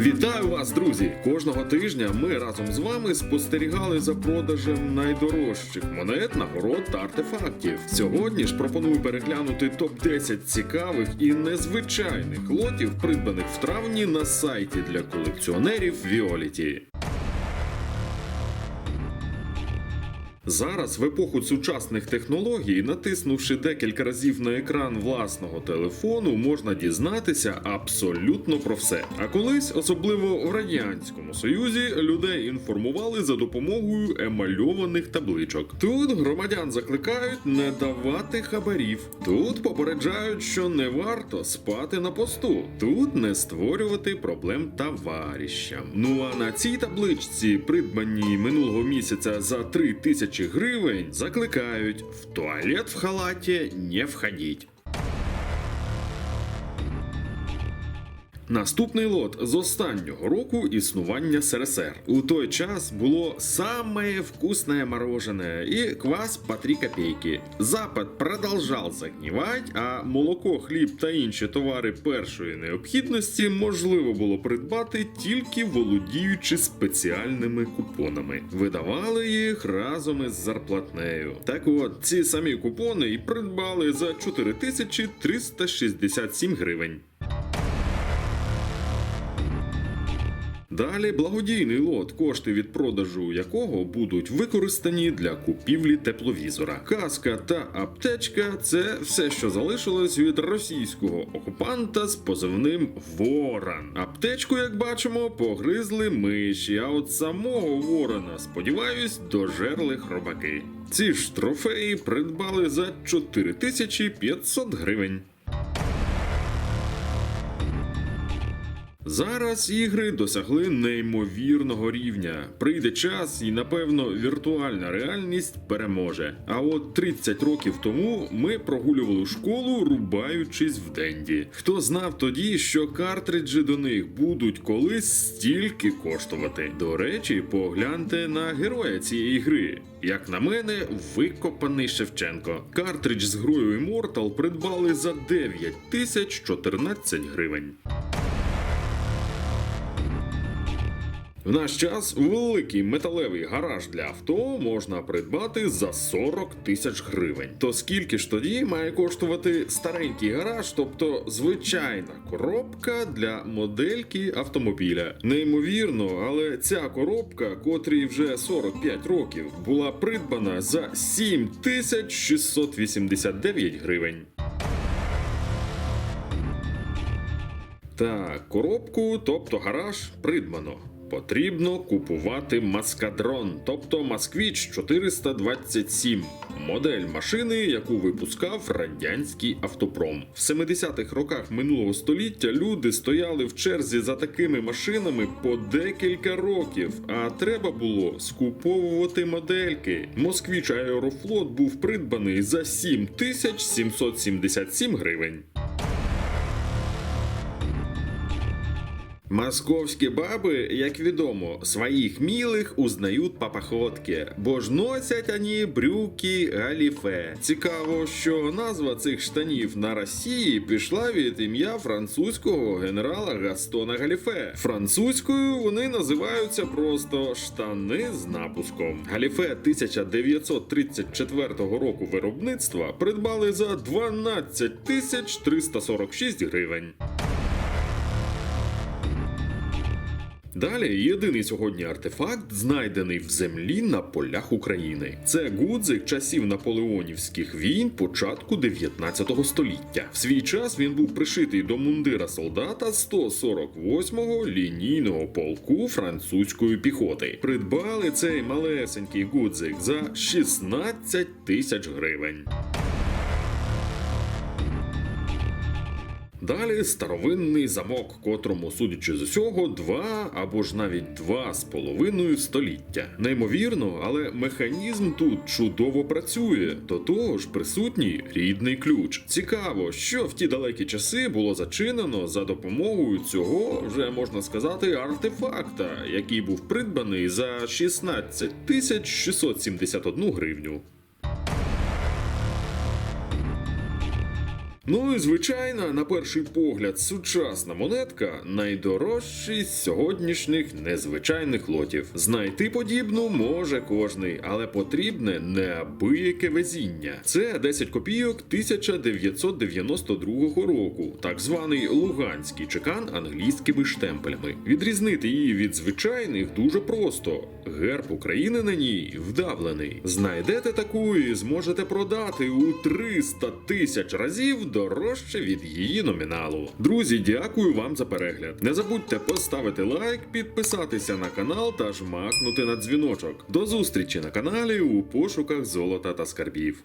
Вітаю вас, друзі! Кожного тижня ми разом з вами спостерігали за продажем найдорожчих монет, нагород та артефактів. Сьогодні ж пропоную переглянути топ 10 цікавих і незвичайних лотів, придбаних в травні на сайті для колекціонерів Віоліті. Зараз, в епоху сучасних технологій, натиснувши декілька разів на екран власного телефону, можна дізнатися абсолютно про все. А колись, особливо в радянському союзі, людей інформували за допомогою емальованих табличок. Тут громадян закликають не давати хабарів. Тут попереджають, що не варто спати на посту. Тут не створювати проблем товаріщам. Ну а на цій табличці, придбаній минулого місяця за 3 тисячі гривень, закликають в туалет в халаті не входіть. Наступний лот з останнього року існування СРСР. У той час було саме вкусне мороженое і квас по 3 копейки. Запад продовжав загнівати, а молоко, хліб та інші товари першої необхідності можливо було придбати тільки володіючи спеціальними купонами. Видавали їх разом із зарплатнею. Так от ці самі купони і придбали за 4367 гривень. Далі благодійний лот, кошти від продажу якого будуть використані для купівлі тепловізора. Каска та аптечка це все, що залишилось від російського окупанта з позивним Ворон. Аптечку, як бачимо, погризли миші, а от самого Ворона, сподіваюсь, дожерли хробаки. Ці ж трофеї придбали за 4500 гривень. Зараз ігри досягли неймовірного рівня. Прийде час, і напевно віртуальна реальність переможе. А от 30 років тому ми прогулювали школу, рубаючись в денді. Хто знав тоді, що картриджі до них будуть колись стільки коштувати? До речі, погляньте на героя цієї гри. Як на мене, викопаний Шевченко. Картридж з грою Immortal придбали за 9014 гривень. В наш час великий металевий гараж для авто можна придбати за 40 тисяч гривень. То скільки ж тоді має коштувати старенький гараж, тобто звичайна коробка для модельки автомобіля? Неймовірно, але ця коробка, котрій вже 45 років, була придбана за 7689 гривень. Так, коробку, тобто гараж, придбано. Потрібно купувати маскадрон, тобто Москвіч 427, модель машини, яку випускав радянський автопром. В 70-х роках минулого століття люди стояли в черзі за такими машинами по декілька років, а треба було скуповувати модельки. Москвіч Аерофлот був придбаний за 7777 гривень. Московські баби, як відомо, своїх мілих узнають по походці, бо ж носять вони брюки галіфе. Цікаво, що назва цих штанів на Росії пішла від ім'я французького генерала Гастона Галіфе. Французькою вони називаються просто штани з напуском. Галіфе 1934 року виробництва придбали за 12 тисяч 346 гривень. Далі єдиний сьогодні артефакт, знайдений в землі на полях України. Це гудзик часів наполеонівських війн початку 19 століття. В свій час він був пришитий до мундира солдата 148-го лінійного полку французької піхоти. Придбали цей малесенький гудзик за 16 тисяч гривень. Далі старовинний замок, котрому, судячи з усього, два або ж навіть два з половиною століття. Неймовірно, але механізм тут чудово працює. До того ж присутній рідний ключ. Цікаво, що в ті далекі часи було зачинено за допомогою цього, вже можна сказати, артефакта, який був придбаний за 16 тисяч 671 гривню. Ну і звичайно, на перший погляд, сучасна монетка найдорожчий з сьогоднішніх незвичайних лотів. Знайти подібну може кожний, але потрібне неабияке везіння. Це 10 копійок 1992 року, так званий луганський чекан англійськими штемпелями. Відрізнити її від звичайних дуже просто. Герб України на ній вдавлений. Знайдете таку і зможете продати у 300 тисяч разів дорожче від її номіналу. Друзі, дякую вам за перегляд. Не забудьте поставити лайк, підписатися на канал та жмакнути на дзвіночок. До зустрічі на каналі у пошуках золота та скарбів.